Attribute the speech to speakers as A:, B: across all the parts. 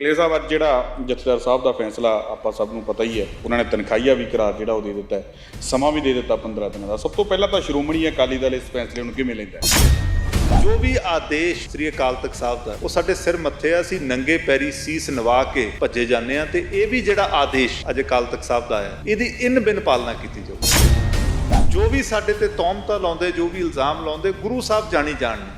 A: ਕਲੇ ਸਾਹਿਬ, ਅੱਜ ਜਿਹੜਾ ਜਥੇਦਾਰ ਸਾਹਿਬ ਦਾ ਫੈਸਲਾ ਆਪਾਂ ਸਭ ਨੂੰ ਪਤਾ ਹੀ ਹੈ, ਉਹਨਾਂ ਨੇ ਤਨਖਾਹੀਆ ਵੀ ਕਰਾਰ ਜਿਹੜਾ ਉਹ ਦੇ ਦਿੱਤਾ ਹੈ, ਸਮਾਂ ਵੀ ਦੇ ਦਿੱਤਾ 15 ਦਿਨਾਂ ਦਾ। ਸਭ ਤੋਂ ਪਹਿਲਾਂ ਤਾਂ ਸ਼੍ਰੋਮਣੀ ਅਕਾਲੀ ਦਲ ਇਸ ਫੈਸਲੇ ਨੂੰ ਕਿਵੇਂ ਲੈਂਦਾ ਹੈ?
B: ਜੋ ਵੀ ਆਦੇਸ਼ ਸ੍ਰੀ ਅਕਾਲ ਤਖਤ ਸਾਹਿਬ ਦਾ, ਉਹ ਸਾਡੇ ਸਿਰ ਮੱਥੇ ਆ, ਅਸੀਂ ਨੰਗੇ ਪੈਰੀ ਸੀਸ ਨਵਾ ਕੇ ਭੱਜੇ ਜਾਂਦੇ ਆ ਤੇ ਇਹ ਵੀ ਜਿਹੜਾ ਆਦੇਸ਼ ਅੱਜ ਅਕਾਲ ਤਖਤ ਸਾਹਿਬ ਦਾ ਆਇਆ, ਇਹਦੀ ਇਨ ਬਿਨ ਪਾਲਣਾ ਕੀਤੀ ਜਾਊ। ਜੋ ਵੀ ਸਾਡੇ ਤੇ ਤੌਮਤਾ ਲਾਉਂਦੇ, ਜੋ ਵੀ ਇਲਜ਼ਾਮ ਲਾਉਂਦੇ, ਗੁਰੂ ਸਾਹਿਬ ਜਾਣੀ ਜਾਣਨ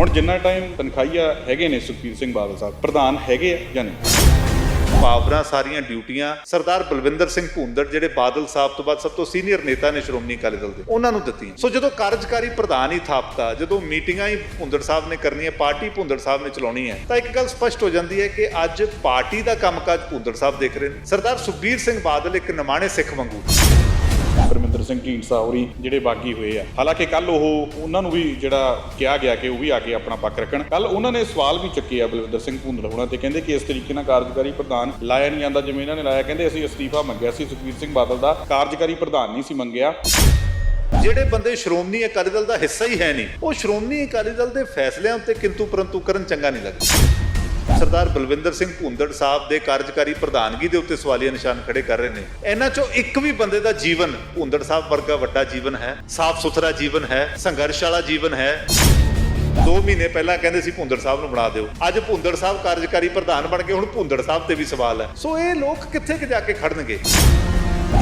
A: ਹੁਣ ਜਿੰਨਾ ਟਾਈਮ ਤਨਖਾਹੀਆ ਹੈਗੇ ਨੇ ਸੁਖਬੀਰ ਸਿੰਘ ਬਾਦਲ ਸਾਹਿਬ, ਪ੍ਰਧਾਨ ਹੈਗੇ ਆ ਜਾਂ ਨਹੀਂ?
B: ਪਾਵਰਾਂ ਸਾਰੀਆਂ ਡਿਊਟੀਆਂ ਸਰਦਾਰ ਬਲਵਿੰਦਰ ਸਿੰਘ ਭੂੰਦੜ ਜਿਹੜੇ ਬਾਦਲ ਸਾਹਿਬ ਤੋਂ ਬਾਅਦ ਸਭ ਤੋਂ ਸੀਨੀਅਰ ਨੇਤਾ ਨੇ ਸ਼੍ਰੋਮਣੀ ਅਕਾਲੀ ਦਲ ਦੇ, ਉਹਨਾਂ ਨੂੰ ਦਿੱਤੀਆਂ। ਸੋ ਜਦੋਂ ਕਾਰਜਕਾਰੀ ਪ੍ਰਧਾਨ ਹੀ ਥਾਪਤਾ, ਜਦੋਂ ਮੀਟਿੰਗਾਂ ਹੀ ਭੂੰਦੜ ਸਾਹਿਬ ਨੇ ਕਰਨੀਆਂ, ਪਾਰਟੀ ਭੂੰਦੜ ਸਾਹਿਬ ਨੇ ਚਲਾਉਣੀ ਹੈ, ਤਾਂ ਇੱਕ ਗੱਲ ਸਪਸ਼ਟ ਹੋ ਜਾਂਦੀ ਹੈ ਕਿ ਅੱਜ ਪਾਰਟੀ ਦਾ ਕੰਮਕਾਜ ਭੂੰਦੜ ਸਾਹਿਬ ਦੇਖ ਰਹੇ ਨੇ। ਸਰਦਾਰ ਸੁਖਬੀਰ ਸਿੰਘ ਬਾਦਲ ਇੱਕ ਨਿਮਾਣੇ ਸਿੱਖ ਵਾਂਗੂ।
A: ਸਿੰਘ ਢੀਂਡਸਾ ਹੋਰੀ ਜਿਹੜੇ ਬਾਗੀ ਹੋਏ ਆ। ਹਾਲਾਂਕਿ ਕੱਲ ਉਹ ਉਹਨਾਂ ਨੂੰ ਵੀ ਜਿਹੜਾ ਕਿਹਾ ਗਿਆ ਕਿ ਉਹ ਵੀ ਆ ਕੇ ਆਪਣਾ ਪੱਖ ਰੱਖਣ। ਕੱਲ ਉਹਨਾਂ ਨੇ ਸਵਾਲ ਵੀ ਚੁੱਕੇ ਆ ਬਲਵਿੰਦਰ ਸਿੰਘ ਭੁੰਦੜ ਹੋਣਾ ਤੇ, ਕਹਿੰਦੇ ਕਿ ਇਸ ਤਰੀਕੇ ਨਾਲ ਕਾਰਜਕਾਰੀ ਪ੍ਰਧਾਨ ਲਾਇਆ ਨਹੀਂ ਜਾਂਦਾ ਜਿਵੇਂ ਇਹਨਾਂ ਨੇ ਲਾਇਆ। ਕਹਿੰਦੇ ਅਸੀਂ ਅਸਤੀਫਾ ਮੰਗਿਆ ਸੀ, ਸੁਖਬੀਰ ਸਿੰਘ ਬਾਦਲ ਦਾ ਕਾਰਜਕਾਰੀ ਪ੍ਰਧਾਨ ਨਹੀਂ ਸੀ ਮੰਗਿਆ।
B: ਜਿਹੜੇ ਬੰਦੇ ਸ਼੍ਰੋਮਣੀ ਅਕਾਲੀ ਦਲ ਦਾ ਹਿੱਸਾ ਹੀ ਹੈ ਨਹੀਂ, ਉਹ ਸ਼੍ਰੋਮਣੀ ਅਕਾਲੀ ਦਲ ਦੇ ਫੈਸਲਿਆਂ ਉੱਤੇ ਕਿੰਤੂ ਪਰੰਤੂ ਕਰਨ ਚੰਗਾ ਨਹੀਂ ਲੱਗਦਾ। ਸਰਦਾਰ ਬਲਵਿੰਦਰ ਸਿੰਘ ਭੁੰਦੜ ਸਾਹਿਬ ਦੇ ਕਾਰਜਕਾਰੀ ਪ੍ਰਧਾਨਗੀ ਦੇ ਉੱਤੇ ਸਵਾਲੀਆ ਨਿਸ਼ਾਨ ਖੜੇ ਕਰ ਰਹੇ ਨੇ। ਇਹਨਾਂ ਚੋਂ ਇੱਕ ਵੀ ਬੰਦੇ ਦਾ ਜੀਵਨ ਭੁੰਦੜ ਸਾਹਿਬ ਵਰਗਾ ਵੱਡਾ ਜੀਵਨ ਹੈ, ਸਾਫ਼ ਸੁਥਰਾ ਜੀਵਨ ਹੈ, ਸੰਘਰਸ਼ ਵਾਲਾ ਜੀਵਨ ਹੈ। 2 ਮਹੀਨੇ ਪਹਿਲਾਂ ਕਹਿੰਦੇ ਸੀ ਭੁੰਦੜ ਸਾਹਿਬ ਨੂੰ ਬਣਾ ਦਿਓ। ਅੱਜ ਭੁੰਦੜ ਸਾਹਿਬ ਕਾਰਜਕਾਰੀ ਪ੍ਰਧਾਨ ਬਣ ਕੇ ਹੁਣ ਭੁੰਦੜ ਸਾਹਿਬ ਤੇ ਵੀ ਸਵਾਲ ਹੈ। ਸੋ ਇਹ ਲੋਕ ਕਿੱਥੇ ਕਿ ਜਾ ਕੇ ਖੜਨਗੇ?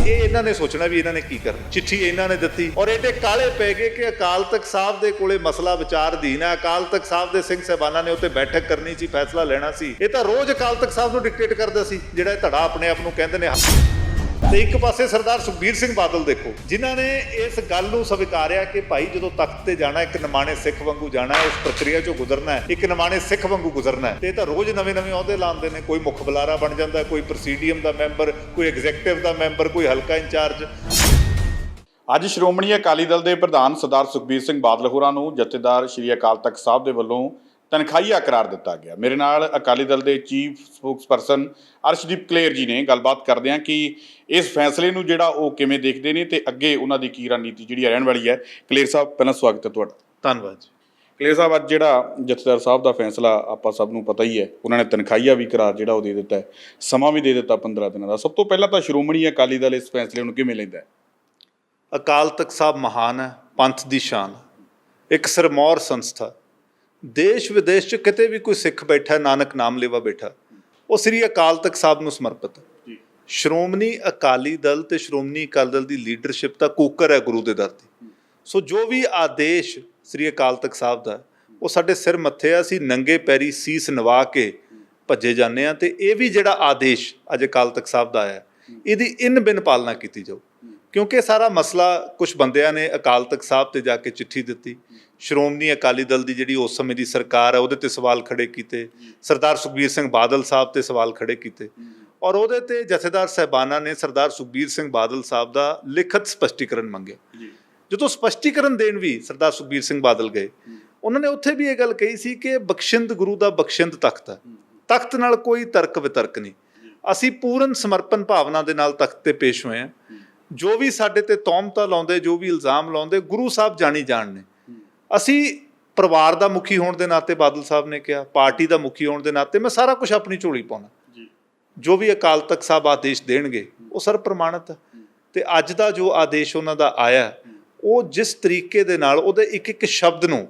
B: ਇਹ ਇਹਨਾਂ ਨੇ ਸੋਚਣਾ ਵੀ ਇਹਨਾਂ ਨੇ ਕੀ ਕਰਨਾ। ਚਿੱਠੀ ਇਹਨਾਂ ਨੇ ਦਿੱਤੀ। ਔਰ ਇਹਦੇ ਕਾਲੇ ਪੈ ਗਏ ਕਿ ਅਕਾਲ ਤਖਤ ਸਾਹਿਬ ਦੇ ਕੋਲੇ ਮਸਲਾ ਵਿਚਾਰਧੀਨ ਹੈ। ਅਕਾਲ ਤਖਤ ਸਾਹਿਬ ਦੇ ਸਿੰਘ ਸਹਿਬਾਨਾਂ ਨੇ ਉੱਤੇ ਬੈਠਕ ਕਰਨੀ ਸੀ, ਫੈਸਲਾ ਲੈਣਾ ਸੀ। ਇਹ ਤਾਂ ਰੋਜ਼ ਅਕਾਲ ਤਖਤ ਸਾਹਿਬ ਨੂੰ ਡਿਕਟੇਟ ਕਰਦਾ ਸੀ, ਜਿਹੜਾ ਇਹ ਧੜਾ ਆਪਣੇ ਆਪ ਨੂੰ ਕਹਿੰਦੇ ਨੇ। ਤੇ ਇੱਕ ਪਾਸੇ ਸਰਦਾਰ ਸੁਖਬੀਰ ਸਿੰਘ ਬਾਦਲ ਦੇਖੋ, ਜਿਨ੍ਹਾਂ ਨੇ ਇਸ ਗੱਲ ਨੂੰ ਸਵੀਕਾਰਿਆ ਕਿ ਭਾਈ ਜਦੋਂ ਤਖਤ ਤੇ ਜਾਣਾ, ਇੱਕ ਨਿਮਾਣੇ ਸਿੱਖ ਵਾਂਗੂ ਜਾਣਾ ਇਸ ਪ੍ਰਕਿਰਿਆ ਚੋਂ ਗੁਜ਼ਰਨਾ ਹੈ, ਇੱਕ ਨਿਮਾਣੇ ਸਿੱਖ ਵਾਂਗੂ ਗੁਜ਼ਰਨਾ ਹੈ, ਤੇ ਇਹ ਤਾਂ ਰੋਜ਼ ਨਵੇਂ-ਨਵੇਂ ਅਹੁਦੇ ਲਾਉਂਦੇ ਨੇ, ਕੋਈ ਮੁੱਖ ਬੁਲਾਰਾ ਬਣ ਜਾਂਦਾ, ਕੋਈ ਪ੍ਰੈਸੀਡੀਅਮ ਦਾ ਮੈਂਬਰ, ਕੋਈ ਐਗਜ਼ੈਕਟਿਵ ਦਾ ਮੈਂਬਰ, ਕੋਈ ਹਲਕਾ ਇੰਚਾਰਜ।
A: ਅੱਜ ਸ਼੍ਰੋਮਣੀ ਅਕਾਲੀ ਦਲ ਦੇ ਪ੍ਰਧਾਨ ਸਰਦਾਰ ਸੁਖਬੀਰ ਸਿੰਘ ਬਾਦਲ ਹੋਰਾਂ ਨੂੰ ਜਥੇਦਾਰ ਸ਼੍ਰੀ ਅਕਾਲ ਤਖਤ ਸਾਹਿਬ ਦੇ ਵੱਲੋਂ ਤਨਖਾਹੀਆ ਕਰਾਰ ਦਿੱਤਾ ਗਿਆ। ਮੇਰੇ ਨਾਲ ਅਕਾਲੀ ਦਲ ਦੇ ਚੀਫ ਸਪੋਕਸਪਰਸਨ ਅਰਸ਼ਦੀਪ ਕਲੇਰ ਜੀ ਨੇ ਗੱਲਬਾਤ ਕਰਦੇ ਹਾਂ ਕਿ ਇਸ ਫੈਸਲੇ ਨੂੰ ਜਿਹੜਾ ਉਹ ਕਿਵੇਂ ਦੇਖਦੇ ਨੇ ਤੇ ਅੱਗੇ ਉਹਨਾਂ ਦੀ ਕੀ ਰਣਨੀਤੀ ਜਿਹੜੀ ਰਹਿਣ ਵਾਲੀ ਹੈ। ਕਲੇਰ ਸਾਹਿਬ ਪਹਿਲਾਂ ਸਵਾਗਤ ਹੈ ਤੁਹਾਡਾ।
B: ਧੰਨਵਾਦ ਜੀ।
A: ਕਲੇਰ ਸਾਹਿਬ ਅੱਜ ਜਿਹੜਾ ਜਥੇਦਾਰ ਸਾਹਿਬ ਦਾ ਫੈਸਲਾ ਆਪਾਂ ਸਭ ਨੂੰ ਪਤਾ ਹੀ ਹੈ ਉਹਨਾਂ ਨੇ ਤਨਖਾਹੀਆ ਵੀ ਕਰਾਰ ਜਿਹੜਾ ਉਹ ਦੇ ਦਿੱਤਾ ਸਮਾਂ ਵੀ ਦੇ ਦਿੱਤਾ 15 ਦਿਨਾਂ ਦਾ। ਸਭ ਤੋਂ ਪਹਿਲਾਂ ਤਾਂ ਸ਼੍ਰੋਮਣੀ ਅਕਾਲੀ ਦਲ ਇਸ ਫੈਸਲੇ ਨੂੰ ਕਿਵੇਂ ਲੈਂਦਾ ਹੈ?
B: ਅਕਾਲ ਤਖਤ ਸਾਹਿਬ ਮਹਾਨ ਹੈ ਪੰਥ ਦੀ ਸ਼ਾਨ। ਇੱਕ ਸਰਮੌਰ ਸੰਸਥਾ ਦੇਸ਼ ਵਿਦੇਸ਼ ਚ ਕਿਤੇ ਵੀ ਕੋਈ ਸਿੱਖ ਬੈਠਾ ਨਾਨਕ ਨਾਮ ਲੈਵਾ ਬੈਠਾ ਉਹ ਸ੍ਰੀ ਅਕਾਲ ਤਖਤ ਸਾਹਿਬ ਨੂੰ ਸਮਰਪਿਤ।
A: ਜੀ।
B: ਸ਼੍ਰੋਮਣੀ ਅਕਾਲੀ ਦਲ ਤੇ ਸ਼੍ਰੋਮਣੀ ਅਕਾਲੀ ਦਲ ਦੀ ਲੀਡਰਸ਼ਿਪ ਤਾਂ ਕੂਕਰ ਹੈ ਗੁਰੂ ਦੇ ਦਰ ਦੀ ਸੋ ਜੋ ਵੀ ਆਦੇਸ਼ ਸ੍ਰੀ ਅਕਾਲ ਤਖਤ ਸਾਹਿਬ ਦਾ ਉਹ ਸਾਡੇ ਸਿਰ ਮੱਥੇ ਆ ਅਸੀਂ ਨੰਗੇ ਪੈਰੀ ਸੀਸ ਨਵਾ ਕੇ ਭੱਜੇ ਜਾਂਦੇ ਆ ਤੇ ਇਹ ਵੀ ਜਿਹੜਾ ਆਦੇਸ਼ ਅੱਜ ਅਕਾਲ ਤਖਤ ਸਾਹਿਬ ਦਾ ਆਇਆ ਇਹਦੀ ਇਨ ਬਿਨ ਪਾਲਣਾ ਕੀਤੀ ਜਾਊ। ਕਿਉਂਕਿ ਸਾਰਾ ਮਸਲਾ ਕੁਝ ਬੰਦਿਆਂ ਨੇ ਅਕਾਲ ਤਖਤ ਸਾਹਿਬ ਤੇ ਜਾ ਕੇ ਚਿੱਠੀ ਦਿੱਤੀ। ਸ਼੍ਰੋਮਣੀ ਅਕਾਲੀ ਦਲ ਦੀ ਜਿਹੜੀ ਉਸ ਸਮੇਂ ਦੀ ਸਰਕਾਰ ਹੈ ਉਹਦੇ ਤੇ ਸਵਾਲ ਖੜੇ ਕੀਤੇ। ਸਰਦਾਰ ਸੁਖਬੀਰ ਸਿੰਘ ਬਾਦਲ ਸਾਹਿਬ ਤੇ ਸਵਾਲ ਖੜੇ ਕੀਤੇ। ਔਰ ਉਹਦੇ ਤੇ ਜਥੇਦਾਰ ਸਹਿਬਾਨਾਂ ਨੇ ਸਰਦਾਰ ਸੁਖਬੀਰ ਸਿੰਘ ਬਾਦਲ ਸਾਹਿਬ ਦਾ ਲਿਖਤ ਸਪਸ਼ਟੀਕਰਨ ਮੰਗਿਆ। ਜਦੋਂ ਸਪਸ਼ਟੀਕਰਨ ਦੇਣ ਵੀ ਸਰਦਾਰ ਸੁਖਬੀਰ ਸਿੰਘ ਬਾਦਲ ਗਏ ਉਹਨਾਂ ਨੇ ਉੱਥੇ ਵੀ ਇਹ ਗੱਲ ਕਹੀ ਸੀ ਕਿ ਬਖਸ਼ਿੰਦ ਗੁਰੂ ਦਾ ਬਖਸ਼ਿੰਦ ਤਖਤ ਹੈ ਤਖਤ ਨਾਲ ਕੋਈ ਤਰਕ ਵਿਤਰਕ ਨਹੀਂ। ਅਸੀਂ ਪੂਰਨ ਸਮਰਪਣ ਭਾਵਨਾ ਦੇ ਨਾਲ ਤਖਤ ਤੇ ਪੇਸ਼ ਹੋਏ ਹਾਂ ਜੋ ਵੀ ਸਾਡੇ ਤੇ ਤੌਮਤਾਂ ਲਾਉਂਦੇ ਜੋ ਵੀ ਇਲਜ਼ਾਮ ਲਾਉਂਦੇ ਗੁਰੂ ਸਾਹਿਬ ਜਾਣੀ ਜਾਣ ਨੇ। ਅਸੀਂ ਪਰਿਵਾਰ ਦਾ ਮੁਖੀ ਹੋਣ ਦੇ ਨਾਤੇ ਬਾਦਲ ਸਾਹਿਬ ਨੇ ਕਿਹਾ ਪਾਰਟੀ ਦਾ ਮੁਖੀ ਹੋਣ ਦੇ ਨਾਤੇ ਮੈਂ ਸਾਰਾ ਕੁਝ ਆਪਣੀ ਝੋਲੀ ਪਾਉਣਾ।
A: ਜੀ।
B: ਵੀ ਅਕਾਲ ਤਖਤ ਸਾਹਿਬ ਆਦੇਸ਼ ਦੇਣਗੇ ਉਹ ਸਰ ਪ੍ਰਮਾਣਿਤ ਤੇ ਅੱਜ ਦਾ ਜੋ ਆਦੇਸ਼ ਉਹਨਾਂ ਦਾ ਆਇਆ ਉਹ ਜਿਸ ਤਰੀਕੇ ਦੇ ਨਾਲ ਉਹਦੇ ਇੱਕ ਇੱਕ ਸ਼ਬਦ ਨੂੰ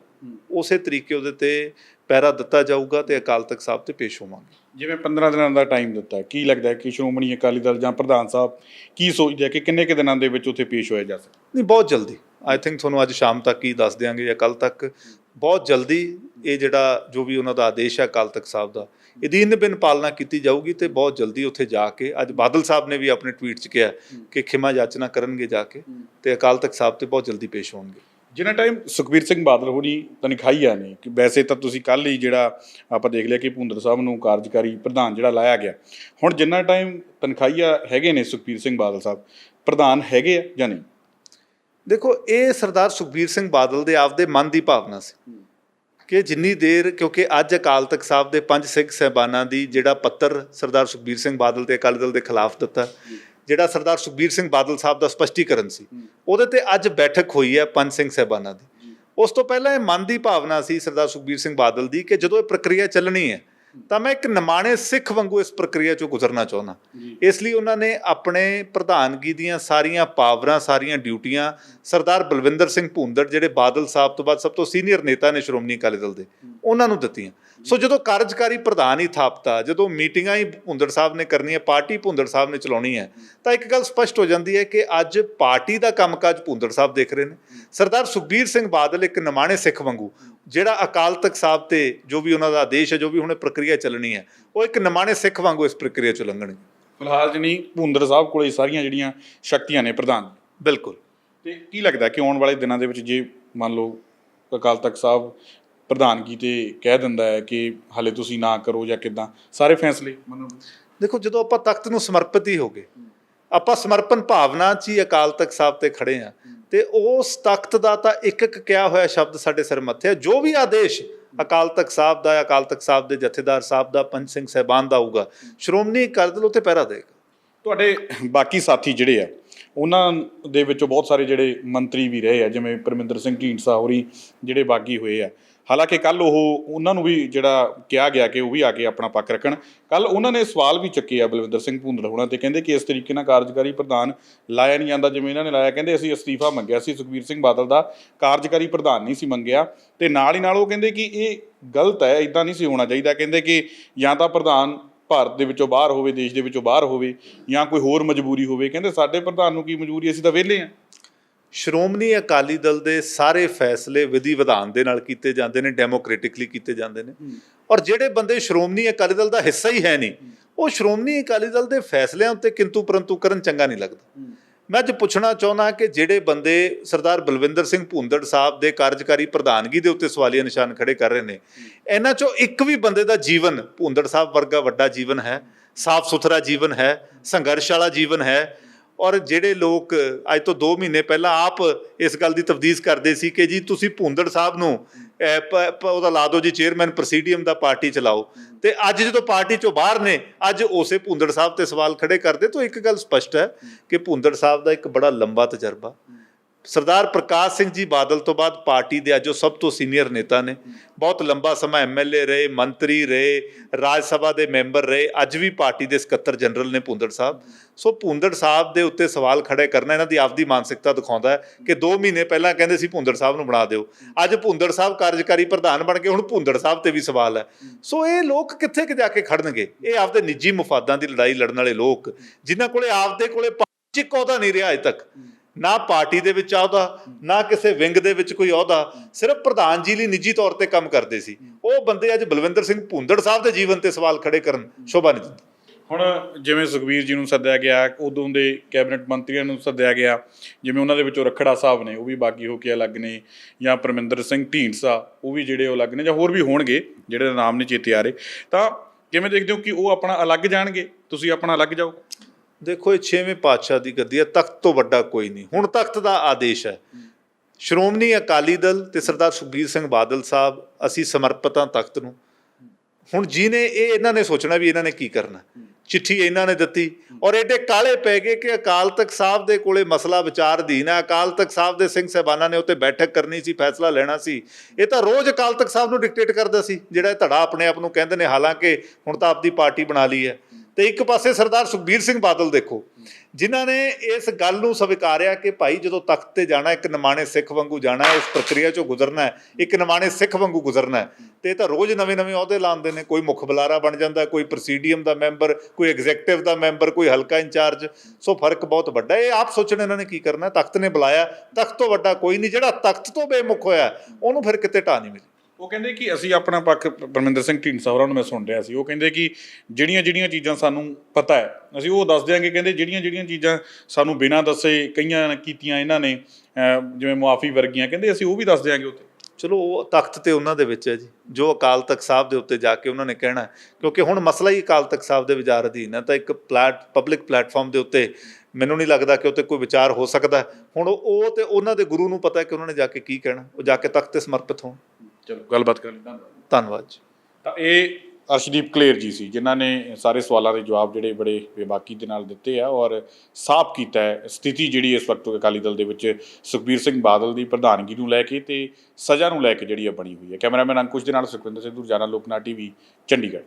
B: ਉਸੇ ਤਰੀਕੇ ਉਹਦੇ ਤੇ ਪਹਿਰਾ ਦਿੱਤਾ ਜਾਊਗਾ ਤੇ ਅਕਾਲ ਤਖਤ ਸਾਹਿਬ ਤੇ ਪੇਸ਼ ਹੋਵਾਂਗੇ।
A: ਜਿਵੇਂ 15 ਦਿਨਾਂ ਦਾ ਟਾਈਮ ਦਿੱਤਾ ਕੀ ਲੱਗਦਾ ਹੈ ਕਿ ਸ਼੍ਰੋਮਣੀ ਅਕਾਲੀ ਦਲ ਜਾਂ ਪ੍ਰਧਾਨ ਸਾਹਿਬ ਕੀ ਸੋਚਦੇ ਆ ਕਿ ਕਿੰਨੇ ਕੁ ਦਿਨਾਂ ਦੇ ਵਿੱਚ ਉੱਥੇ ਪੇਸ਼ ਹੋਇਆ ਜਾ ਸਕਦਾ
B: ਨਹੀਂ ਬਹੁਤ ਜਲਦੀ। ਆਈ ਥਿੰਕ ਤੁਹਾਨੂੰ ਅੱਜ ਸ਼ਾਮ ਤੱਕ ਹੀ ਦੱਸ ਦਿਆਂਗੇ ਜਾਂ ਕੱਲ ਤੱਕ। ਬਹੁਤ ਜਲਦੀ ਇਹ ਜਿਹੜਾ ਜੋ ਵੀ ਉਹਨਾਂ ਦਾ ਆਦੇਸ਼ ਹੈ ਅਕਾਲ ਤਖਤ ਸਾਹਿਬ ਦਾ ਇਹਦੀ ਇਨ ਬਿਨ ਪਾਲਣਾ ਕੀਤੀ ਜਾਊਗੀ ਤੇ ਬਹੁਤ ਜਲਦੀ ਉੱਥੇ ਜਾ ਕੇ ਅੱਜ ਬਾਦਲ ਸਾਹਿਬ ਨੇ ਵੀ ਆਪਣੇ ਟਵੀਟ 'ਚ ਕਿਹਾ ਕਿ ਖਿਮਾ ਯਾਚਨਾ ਕਰਨਗੇ ਜਾ ਕੇ ਤੇ ਅਕਾਲ ਤਖਤ ਸਾਹਿਬ ਤੇ ਬਹੁਤ ਜਲਦੀ ਪੇਸ਼ ਹੋਣਗੇ।
A: ਜਿੰਨਾ ਟਾਈਮ ਸੁਖਬੀਰ ਸਿੰਘ ਬਾਦਲ ਹੋਣੀ ਤਨਖਾਹੀਆ ਨੇ ਕਿ ਵੈਸੇ ਤਾਂ ਤੁਸੀਂ ਕੱਲ ਹੀ ਜਿਹੜਾ ਆਪਾਂ ਦੇਖ ਲਿਆ ਕਿ ਭੁੰਦਰ ਸਾਹਿਬ ਨੂੰ ਕਾਰਜਕਾਰੀ ਪ੍ਰਧਾਨ ਜਿਹੜਾ ਲਾਇਆ ਗਿਆ। ਹੁਣ ਜਿੰਨਾ ਟਾਈਮ ਤਨਖਾਹੀਆ ਹੈਗੇ ਨੇ ਸੁਖਬੀਰ ਸਿੰਘ ਬਾਦਲ ਸਾਹਿਬ ਪ੍ਰਧਾਨ ਹੈਗੇ ਆ ਜਾਂ ਨਹੀਂ?
B: ਦੇਖੋ ਇਹ ਸਰਦਾਰ ਸੁਖਬੀਰ ਸਿੰਘ ਬਾਦਲ ਦੇ ਆਪਦੇ ਮਨ ਦੀ ਭਾਵਨਾ ਸੀ ਕਿ ਜਿੰਨੀ ਦੇਰ ਕਿਉਂਕਿ ਅੱਜ ਅਕਾਲ ਤਖਤ ਸਾਹਿਬ ਦੇ ਪੰਜ ਸਿੱਖ ਸਹਿਬਾਨਾਂ ਦੀ ਜਿਹੜਾ ਪੱਤਰ ਸਰਦਾਰ ਸੁਖਬੀਰ ਸਿੰਘ ਬਾਦਲ ਤੇ ਅਕਾਲੀ ਦਲ ਦੇ ਖਿਲਾਫ ਦਿੱਤਾ ਜਿਹੜਾ ਸਰਦਾਰ ਸੁਖਬੀਰ ਸਿੰਘ ਬਾਦਲ ਸਾਹਿਬ ਦਾ ਸਪਸ਼ਟੀਕਰਨ ਸੀ ਉਹਦੇ ਤੇ ਅੱਜ ਬੈਠਕ ਹੋਈ ਹੈ ਪੰਜ ਸਿੰਘ ਸਹਿਬਾਨਾਂ ਦੀ। ਉਸ ਤੋਂ ਪਹਿਲਾਂ ਇਹ ਮਨ ਦੀ ਭਾਵਨਾ ਸੀ ਸਰਦਾਰ ਸੁਖਬੀਰ ਸਿੰਘ ਬਾਦਲ ਦੀ ਕਿ ਜਦੋਂ ਇਹ ਪ੍ਰਕਿਰਿਆ ਚੱਲਣੀ ਹੈ ਤਾਂ ਮੈਂ ਇੱਕ ਨਿਮਾਣੇ ਸਿੱਖ ਵਾਂਗੂ ਇਸ ਪ੍ਰਕਿਰਿਆ ਚੋਂ ਗੁਜ਼ਰਨਾ ਚਾਹੁੰਦਾ। ਇਸ ਲਈ ਉਹਨਾਂ ਨੇ ਆਪਣੇ ਪ੍ਰਧਾਨਗੀ ਦੀਆਂ ਸਾਰੀਆਂ ਪਾਵਰਾਂ ਸਾਰੀਆਂ ਡਿਊਟੀਆਂ ਸਰਦਾਰ ਬਲਵਿੰਦਰ ਸਿੰਘ ਭੂੰਦੜ ਜਿਹੜੇ ਬਾਦਲ ਸਾਹਿਬ ਤੋਂ ਬਾਅਦ ਸਭ ਤੋਂ ਸੀਨੀਅਰ ਨੇਤਾ ਨੇ ਸ਼੍ਰੋਮਣੀ ਅਕਾਲੀ ਦਲ ਦੇ ਉਹਨਾਂ ਨੂੰ ਦਿੱਤੀਆਂ। ਸੋ ਜਦੋਂ ਕਾਰਜਕਾਰੀ ਪ੍ਰਧਾਨ ਹੀ ਥਾਪਤਾ ਜਦੋਂ ਮੀਟਿੰਗਾਂ ਹੀ ਭੁੰਦੜ ਸਾਹਿਬ ਨੇ ਕਰਨੀਆਂ ਪਾਰਟੀ ਭੁੰਦੜ ਸਾਹਿਬ ਨੇ ਚਲਾਉਣੀ ਹੈ ਤਾਂ ਇੱਕ ਗੱਲ ਸਪਸ਼ਟ ਹੋ ਜਾਂਦੀ ਹੈ ਕਿ ਅੱਜ ਪਾਰਟੀ ਦਾ ਕੰਮਕਾਜ ਭੁੰਦੜ ਸਾਹਿਬ ਦੇਖ ਰਹੇ ਨੇ। ਸਰਦਾਰ ਸੁਖਬੀਰ ਸਿੰਘ ਬਾਦਲ ਇੱਕ ਨਿਮਾਣੇ ਸਿੱਖ ਵਾਂਗੂ ਜਿਹੜਾ ਅਕਾਲ ਤਖਤ ਸਾਹਿਬ ਤੇ ਜੋ ਵੀ ਉਹਨਾਂ ਦਾ ਆਦੇਸ਼ ਹੈ ਜੋ ਵੀ ਹੁਣ ਪ੍ਰਕਿਰਿਆ ਚੱਲਣੀ ਹੈ ਉਹ ਇੱਕ ਨਿਮਾਣੇ ਸਿੱਖ ਵਾਂਗੂ ਇਸ ਪ੍ਰਕਿਰਿਆ ਚ ਲੰਘਣਗੇ
A: ਫਿਲਹਾਲ ਜਣੀ ਭੁੰਦਰ ਸਾਹਿਬ ਕੋਲੇ ਸਾਰੀਆਂ ਜਿਹੜੀਆਂ ਸ਼ਕਤੀਆਂ ਨੇ ਪ੍ਰਧਾਨ।
B: ਬਿਲਕੁਲ।
A: ਤੇ ਕੀ ਲੱਗਦਾ ਕਿ ਆਉਣ ਵਾਲੇ ਦਿਨਾਂ ਦੇ ਵਿੱਚ ਜੇ ਮੰਨ ਲਓ ਅਕਾਲ ਤਖਤ ਸਾਹਿਬ ਪ੍ਰਧਾਨਗੀ ਤੇ ਕਹਿ ਦਿੰਦਾ ਹੈ ਕਿ ਹਾਲੇ ਤੁਸੀਂ ਨਾ ਕਰੋ ਜਾਂ ਕਿਦਾਂ? ਸਾਰੇ ਫੈਸਲੇ
B: ਦੇਖੋ ਜਦੋਂ ਆਪਾਂ ਤਖਤ ਨੂੰ ਸਮਰਪਿਤ ਹੀ ਹੋ ਗਏ ਆਪਾਂ ਸਮਰਪਣ ਭਾਵਨਾ 'ਚ ਹੀ ਅਕਾਲ ਤਖਤ ਸਾਹਿਬ ਤੇ ਖੜੇ ਆ ਤੇ ਉਸ ਤਖਤ ਦਾ ਤਾਂ ਇੱਕ ਇੱਕ ਕਿਹਾ ਹੋਇਆ ਸ਼ਬਦ ਸਾਡੇ ਸਿਰ ਮੱਥੇ ਜੋ ਵੀ ਆਦੇਸ਼ ਅਕਾਲ ਤਖਤ ਸਾਹਿਬ ਦਾ ਅਕਾਲ ਤਖਤ ਸਾਹਿਬ ਦੇ ਜਥੇਦਾਰ ਸਾਹਿਬ ਦਾ ਪੰਜ ਸਿੰਘ ਸਹਿਬਾਨ ਦਾ ਹੋਊਗਾ ਸ਼੍ਰੋਮਣੀ ਅਕਾਲੀ ਦਲ ਉੱਤੇ ਪਹਿਰਾ ਦੇਗਾ
A: ਤੁਹਾਡੇ ਬਾਕੀ ਸਾਥੀ ਜਿਹੜੇ ਆ ਉਹਨਾਂ ਦੇ ਵਿੱਚੋਂ ਬਹੁਤ ਸਾਰੇ ਜਿਹੜੇ ਮੰਤਰੀ ਵੀ ਰਹੇ ਆ ਜਿਵੇਂ ਪਰਮਿੰਦਰ ਸਿੰਘ ਢੀਂਡਸਾ ਹੋਰੀ ਜਿਹੜੇ ਬਾਗੀ ਹੋਏ ਆ। ਹਾਲਾਂਕਿ ਕੱਲ ਉਹ ਉਹਨਾਂ ਨੂੰ ਵੀ ਜਿਹੜਾ ਕਿਹਾ ਗਿਆ ਕਿ ਉਹ ਵੀ ਆ ਕੇ ਆਪਣਾ ਪੱਖ ਰੱਖਣ। ਕੱਲ ਉਹਨਾਂ ਨੇ ਸਵਾਲ ਵੀ ਚੱਕੇ ਆ ਬਲਵਿੰਦਰ ਸਿੰਘ ਭੁੰਦੜ ਹੋਣਾ ਤੇ ਕਹਿੰਦੇ ਕਿ ਇਸ ਤਰੀਕੇ ਨਾਲ ਕਾਰਜਕਾਰੀ ਪ੍ਰਧਾਨ ਲਾਇਆ ਨਹੀਂ ਜਾਂਦਾ ਜਿਵੇਂ ਇਹਨਾਂ ਨੇ ਲਾਇਆ। ਕਹਿੰਦੇ ਅਸੀਂ ਅਸਤੀਫਾ ਮੰਗਿਆ ਸੀ, ਸੁਖਬੀਰ ਸਿੰਘ ਬਾਦਲ ਦਾ ਕਾਰਜਕਾਰੀ ਪ੍ਰਧਾਨ ਨਹੀਂ ਸੀ ਮੰਗਿਆ ਤੇ ਨਾਲ ਹੀ ਨਾਲ ਉਹ ਕਹਿੰਦੇ ਕਿ ਇਹ ਗਲਤ ਹੈ ਇਦਾਂ ਨਹੀਂ ਸੀ ਹੋਣਾ ਚਾਹੀਦਾ। ਕਹਿੰਦੇ ਕਿ ਜਾਂ ਤਾਂ ਪ੍ਰਧਾਨ ਭਾਰਤ ਦੇ ਵਿੱਚੋਂ ਬਾਹਰ ਹੋਵੇ, ਦੇਸ਼ ਦੇ ਵਿੱਚੋਂ ਬਾਹਰ ਹੋਵੇ ਜਾਂ ਕੋਈ ਹੋਰ ਮਜਬੂਰੀ ਹੋਵੇ। ਕਹਿੰਦੇ ਸਾਡੇ ਪ੍ਰਧਾਨ ਨੂੰ ਕੀ ਮਜਬੂਰੀ, ਅਸੀਂ ਤਾਂ ਵਿਹਲੇ ਹਾਂ।
B: ਸ਼੍ਰੋਮਣੀ ਅਕਾਲੀ ਦਲ ਦੇ ਸਾਰੇ ਫੈਸਲੇ ਵਿਧੀ ਵਿਧਾਨ ਦੇ ਨਾਲ ਕੀਤੇ ਜਾਂਦੇ ਨੇ ਡੈਮੋਕ੍ਰੈਟਿਕਲੀ ਕੀਤੇ ਜਾਂਦੇ ਨੇ। ਔਰ ਜਿਹੜੇ ਬੰਦੇ ਸ਼੍ਰੋਮਣੀ ਅਕਾਲੀ ਦਲ ਦਾ ਹਿੱਸਾ ਹੀ ਹੈ ਨਹੀਂ ਉਹ ਸ਼੍ਰੋਮਣੀ ਅਕਾਲੀ ਦਲ ਦੇ ਫੈਸਲਿਆਂ ਉੱਤੇ ਕਿੰਤੂ ਪਰੰਤੂ ਕਰਨ ਚੰਗਾ ਨਹੀਂ ਲੱਗਦਾ। ਮੈਂ ਅੱਜ ਪੁੱਛਣਾ ਚਾਹੁੰਦਾ ਕਿ ਜਿਹੜੇ ਬੰਦੇ ਸਰਦਾਰ ਬਲਵਿੰਦਰ ਸਿੰਘ ਭੁੰਦੜ ਸਾਹਿਬ ਦੇ ਕਾਰਜਕਾਰੀ ਪ੍ਰਧਾਨਗੀ ਦੇ ਉੱਤੇ ਸਵਾਲੀਆ ਨਿਸ਼ਾਨ ਖੜੇ ਕਰ ਰਹੇ ਨੇ ਇਹਨਾਂ ਚੋਂ ਇੱਕ ਵੀ ਬੰਦੇ ਦਾ ਜੀਵਨ ਭੁੰਦੜ ਸਾਹਿਬ ਵਰਗਾ ਵੱਡਾ ਜੀਵਨ ਹੈ ਸਾਫ਼ ਸੁਥਰਾ ਜੀਵਨ ਹੈ ਸੰਘਰਸ਼ ਵਾਲਾ ਜੀਵਨ ਹੈ ਔਰ ਜਿਹੜੇ ਲੋਕ ਅੱਜ ਤੋਂ 2 ਮਹੀਨੇ ਪਹਿਲਾਂ ਆਪ ਇਸ ਗੱਲ ਦੀ ਤਫਦੀਸ਼ ਕਰਦੇ ਸੀ ਕਿ ਜੀ ਤੁਸੀਂ ਭੁੰਦੜ ਸਾਹਿਬ ਨੂੰ ਪ- ਉਹਦਾ ਲਾ ਦਿਓ ਜੀ ਚੇਅਰਮੈਨ, ਪ੍ਰੈਸੀਡੀਅਮ ਦਾ ਪਾਰਟੀ ਚਲਾਓ। ਤੇ ਅੱਜ ਜਦੋਂ ਪਾਰਟੀ ਚੋਂ ਬਾਹਰ ਨੇ, ਅੱਜ ਉਸੇ ਭੁੰਦੜ ਸਾਹਿਬ ਤੇ ਸਵਾਲ ਖੜੇ ਕਰਦੇ, ਤਾਂ ਇੱਕ ਗੱਲ ਸਪਸ਼ਟ ਹੈ ਕਿ ਭੁੰਦੜ ਸਾਹਿਬ ਦਾ ਇੱਕ ਬੜਾ ਲੰਬਾ ਤਜਰਬਾ। ਸਰਦਾਰ ਪ੍ਰਕਾਸ਼ ਸਿੰਘ ਜੀ ਬਾਦਲ ਤੋਂ ਬਾਅਦ ਪਾਰਟੀ ਦੇ ਅੱਜ ਉਹ ਸਭ ਤੋਂ ਸੀਨੀਅਰ ਨੇਤਾ ਨੇ। ਬਹੁਤ ਲੰਬਾ ਸਮਾਂ ਐਮਐਲਏ ਰਹੇ, ਮੰਤਰੀ ਰਹੇ, ਰਾਜ ਸਭਾ ਦੇ ਮੈਂਬਰ ਰਹੇ, ਅੱਜ ਵੀ ਪਾਰਟੀ ਦੇ ਸਕੱਤਰ ਜਨਰਲ ਨੇ ਭੁੰਦੜ ਸਾਹਿਬ। ਸੋ ਭੁੰਦੜ ਸਾਹਿਬ ਦੇ ਉੱਤੇ ਸਵਾਲ ਖੜੇ ਕਰਨਾ ਇਹਨਾਂ ਦੀ ਆਪਦੀ ਮਾਨਸਿਕਤਾ ਦਿਖਾਉਂਦਾ ਹੈ ਕਿ 2 ਮਹੀਨੇ ਪਹਿਲਾਂ ਕਹਿੰਦੇ ਸੀ ਭੁੰਦੜ ਸਾਹਿਬ ਨੂੰ ਬਣਾ ਦਿਓ। ਅੱਜ ਭੁੰਦੜ ਸਾਹਿਬ ਕਾਰਜਕਾਰੀ ਪ੍ਰਧਾਨ ਬਣ ਕੇ ਹੁਣ ਭੁੰਦੜ ਸਾਹਿਬ ਤੇ ਵੀ ਸਵਾਲ ਹੈ। ਸੋ ਇਹ ਲੋਕ ਕਿੱਥੇ ਕਿ ਜਾ ਕੇ ਖੜਨਗੇ? ਇਹ ਆਪਦੇ ਨਿੱਜੀ ਮਫਾਦਾਂ ਦੀ ਲੜਾਈ ਲੜਨ ਵਾਲੇ ਲੋਕ, ਜਿਨ੍ਹਾਂ ਕੋਲੇ ਆਪਦੇ ਕੋਲੇ ਪੰਜ ਇੱਕ ਅਹੁਦਾ ਨਹੀਂ ਰਿਹਾ ਅਜੇ ਤੱਕ। ਨਾ ਪਾਰਟੀ ਦੇ ਵਿੱਚ ਅਹੁਦਾ ਨਾ ਕਿਸੇ ਵਿੰਗ ਦੇ ਵਿੱਚ ਕੋਈ ਅਹੁਦਾ ਸਿਰਫ ਪ੍ਰਧਾਨ ਜੀ ਲਈ ਨਿੱਜੀ ਤੌਰ ਤੇ ਕੰਮ ਕਰਦੇ ਸੀ। ਉਹ ਬੰਦੇ ਅੱਜ ਬਲਵਿੰਦਰ ਸਿੰਘ ਭੁੰਦੜ ਸਾਹਿਬ ਦੇ ਜੀਵਨ ਤੇ ਸਵਾਲ ਖੜੇ ਕਰਨ, ਸ਼ੋਭਾ ਨਹੀਂ ਦਿੰਦਾ
A: ਹੁਣ ਜਿਵੇਂ ਸੁਖਬੀਰ ਜੀ ਨੂੰ ਸੱਦਿਆ ਗਿਆ, ਉਦੋਂ ਦੇ ਕੈਬਨਿਟ ਮੰਤਰੀਆਂ ਨੂੰ ਸੱਦਿਆ ਗਿਆ, ਜਿਵੇਂ ਉਹਨਾਂ ਦੇ ਵਿੱਚੋਂ ਰਖੜਾ ਸਾਹਿਬ ਨੇ, ਉਹ ਵੀ ਬਾਗੀ ਹੋ ਕੇ ਅਲੱਗ ਨੇ, ਜਾਂ ਪਰਮਿੰਦਰ ਸਿੰਘ ਢੀਂਡਸਾ, ਉਹ ਵੀ ਜਿਹੜੇ ਉਹ ਅਲੱਗ ਨੇ, ਜਾਂ ਹੋਰ ਵੀ ਹੋਣਗੇ, ਜਿਹੜੇ ਨਾਮ ਨਹੀਂ ਚੇਤੇ ਆ ਰਹੇ। ਤਾਂ ਕਿਵੇਂ ਦੇਖਦੇ ਹੋ ਕਿ ਉਹ ਆਪਣਾ ਅਲੱਗ ਜਾਣਗੇ? ਤੁਸੀਂ ਆਪਣਾ ਅਲੱਗ ਜਾਓ
B: ਦੇਖੋ ਇਹ 6ਵੇਂ ਪਾਤਸ਼ਾਹ ਦੀ ਗੱਦੀ ਹੈ, ਤਖਤ ਤੋਂ ਵੱਡਾ ਕੋਈ ਨਹੀਂ। ਹੁਣ ਤਖਤ ਦਾ ਆਦੇਸ਼ ਹੈ। ਸ਼੍ਰੋਮਣੀ ਅਕਾਲੀ ਦਲ ਤੇ ਸਰਦਾਰ ਸੁਖਬੀਰ ਸਿੰਘ ਬਾਦਲ ਸਾਹਿਬ, ਅਸੀਂ ਸਮਰਪਿਤ ਹਾਂ ਤਖਤ ਨੂੰ। ਹੁਣ ਜਿਹਨੇ ਇਹ, ਇਹਨਾਂ ਨੇ ਸੋਚਣਾ ਵੀ ਇਹਨਾਂ ਨੇ ਕੀ ਕਰਨਾ। ਚਿੱਠੀ ਇਹਨਾਂ ਨੇ ਦਿੱਤੀ ਔਰ ਐਡੇ ਕਾਲੇ ਪੈ ਗਏ ਕਿ ਅਕਾਲ ਤਖਤ ਸਾਹਿਬ ਦੇ ਕੋਲੇ ਮਸਲਾ ਵਿਚਾਰਧੀਨ ਨਾ ਅਕਾਲ ਤਖਤ ਸਾਹਿਬ ਦੇ ਸਿੰਘ ਸਹਿਬਾਨਾਂ ਨੇ ਉੱਤੇ ਬੈਠਕ ਕਰਨੀ ਸੀ, ਫੈਸਲਾ ਲੈਣਾ ਸੀ। ਇਹ ਤਾਂ ਰੋਜ਼ ਅਕਾਲ ਤਖਤ ਸਾਹਿਬ ਨੂੰ ਡਿਕਟੇਟ ਕਰਦਾ ਸੀ, ਜਿਹੜਾ ਇਹ ਧੜਾ ਆਪਣੇ ਆਪ ਨੂੰ ਕਹਿੰਦੇ ਨੇ, ਹਾਲਾਂਕਿ ਹੁਣ ਤਾਂ ਆਪਦੀ ਪਾਰਟੀ ਬਣਾ ਲਈ ਹੈ। ਤੇ ਇੱਕ ਪਾਸੇ ਸਰਦਾਰ ਸੁਖਬੀਰ ਸਿੰਘ ਬਾਦਲ ਦੇਖੋ, ਜਿਨ੍ਹਾਂ ਨੇ ਇਸ ਗੱਲ ਨੂੰ ਸਵੀਕਾਰਿਆ ਕਿ ਭਾਈ ਜਦੋਂ ਤਖਤ ਤੇ ਜਾਣਾ, ਇੱਕ ਨਿਮਾਣੇ ਸਿੱਖ ਵਾਂਗੂ ਜਾਣਾ ਇਸ ਪ੍ਰਕਿਰਿਆ ਚੋਂ ਗੁਜ਼ਰਨਾ ਹੈ, ਇੱਕ ਨਿਮਾਣੇ ਸਿੱਖ ਵਾਂਗੂ ਗੁਜ਼ਰਨਾ ਹੈ, ਤੇ ਇਹ ਤਾਂ ਰੋਜ਼ ਨਵੇਂ-ਨਵੇਂ ਅਹੁਦੇ ਲਾਉਂਦੇ ਨੇ, ਕੋਈ ਮੁੱਖ ਬੁਲਾਰਾ ਬਣ ਜਾਂਦਾ, ਕੋਈ ਪ੍ਰੈਸੀਡੀਅਮ ਦਾ ਮੈਂਬਰ, ਕੋਈ ਐਗਜ਼ੈਕਟਿਵ ਦਾ ਮੈਂਬਰ, ਕੋਈ ਹਲਕਾ ਇੰਚਾਰਜ, ਸੋ ਫ਼ਰਕ ਬਹੁਤ ਵੱਡਾ ਇਹ ਆਪ ਸੋਚਣ ਇਹਨਾਂ ਨੇ ਕੀ ਕਰਨਾ ਤਖਤ ਨੇ ਬੁਲਾਇਆ, ਤਖਤ ਤੋਂ ਵੱਡਾ ਕੋਈ ਨਹੀਂ, ਜਿਹੜਾ ਤਖਤ ਤੋਂ ਬੇਮੁਖ ਹੋਇਆ, ਉਹਨੂੰ ਫਿਰ ਕਿਤੇ ਢਾਹ ਨਹੀਂ ਮਿਲੀ।
A: ਉਹ ਕਹਿੰਦੇ ਕਿ ਅਸੀਂ ਆਪਣਾ ਪੱਖ ਪਰਮਿੰਦਰ ਸਿੰਘ ਢੀਂਡਸਾ ਹੋਰਾਂ ਨੂੰ ਮੈਂ ਸੁਣ ਰਿਹਾ ਸੀ। ਉਹ ਕਹਿੰਦੇ ਕਿ ਜਿਹੜੀਆਂ ਜਿਹੜੀਆਂ ਚੀਜ਼ਾਂ ਸਾਨੂੰ ਪਤਾ ਹੈ, ਅਸੀਂ ਉਹ ਦੱਸ ਦਿਆਂਗੇ। ਕਹਿੰਦੇ ਜਿਹੜੀਆਂ ਜਿਹੜੀਆਂ ਚੀਜ਼ਾਂ ਸਾਨੂੰ ਬਿਨਾਂ ਦੱਸੇ ਕਈਆਂ ਕੀਤੀਆਂ ਇਹਨਾਂ ਨੇ ਜਿਵੇਂ ਮੁਆਫੀ ਵਰਗੀਆਂ, ਕਹਿੰਦੇ ਅਸੀਂ ਉਹ ਵੀ ਦੱਸ ਦਿਆਂਗੇ ਉੱਥੇ।
B: ਚਲੋ, ਉਹ ਤਖਤ ਤੇ ਉਹਨਾਂ ਦੇ ਵਿੱਚ ਹੈ ਜੀ, ਜੋ ਅਕਾਲ ਤਖਤ ਸਾਹਿਬ ਦੇ ਉੱਤੇ ਜਾ ਕੇ ਉਹਨਾਂ ਨੇ ਕਹਿਣਾ ਕਿਉਂਕਿ ਹੁਣ ਮਸਲਾ ਹੀ ਅਕਾਲ ਤਖਤ ਸਾਹਿਬ ਦੇ ਵਿਚਾਰ ਅਧੀਨ ਹੈ। ਤਾਂ ਇੱਕ ਪਲੈਟ ਪਬਲਿਕ ਪਲੇਟਫਾਰਮ ਦੇ ਉੱਤੇ ਮੈਨੂੰ ਨਹੀਂ ਲੱਗਦਾ ਕਿ ਉੱਤੇ ਕੋਈ ਵਿਚਾਰ ਹੋ ਸਕਦਾ। ਹੁਣ ਉਹ ਤੇ ਉਹਨਾਂ ਦੇ ਗੁਰੂ ਨੂੰ ਪਤਾ ਹੈ ਕਿ ਉਹਨਾਂ ਨੇ ਜਾ ਕੇ ਕੀ ਕਹਿਣਾ। ਉਹ ਜਾ ਕੇ ਤਖਤ ਤੇ ਸਮਰਪਿਤ ਹੋਣ।
A: ਚਲੋ ਗੱਲਬਾਤ ਕਰ ਲਈ ਧੰਨਵਾਦ।
B: ਧੰਨਵਾਦ ਜੀ।
A: ਤਾਂ ਇਹ ਅਰਸ਼ਦੀਪ ਕਲੇਰ ਜੀ ਸੀ ਜਿਨ੍ਹਾਂ ਨੇ ਸਾਰੇ ਸਵਾਲਾਂ ਦੇ ਜਵਾਬ ਜਿਹੜੇ ਬੜੇ ਬੇਬਾਕੀ ਦੇ ਨਾਲ ਦਿੱਤੇ ਆ ਔਰ ਸਾਫ਼ ਕੀਤਾ ਹੈ ਸਥਿਤੀ ਜਿਹੜੀ ਇਸ ਵਕਤ ਅਕਾਲੀ ਦਲ ਦੇ ਵਿੱਚ ਸੁਖਬੀਰ ਸਿੰਘ ਬਾਦਲ ਦੀ ਪ੍ਰਧਾਨਗੀ ਨੂੰ ਲੈ ਕੇ ਤੇ ਸਜ਼ਾ ਨੂੰ ਲੈ ਕੇ ਜਿਹੜੀ ਆ ਬਣੀ ਹੋਈ ਹੈ। ਕੈਮਰਾਮੈਨ ਅੰਕੁਸ਼ ਦੇ ਨਾਲ ਸੁਖਵਿੰਦਰ ਸਿੱਧੂ ਜਾਨਾ ਲੋਕਨਾ ਟੀਵੀ ਚੰਡੀਗੜ੍ਹ।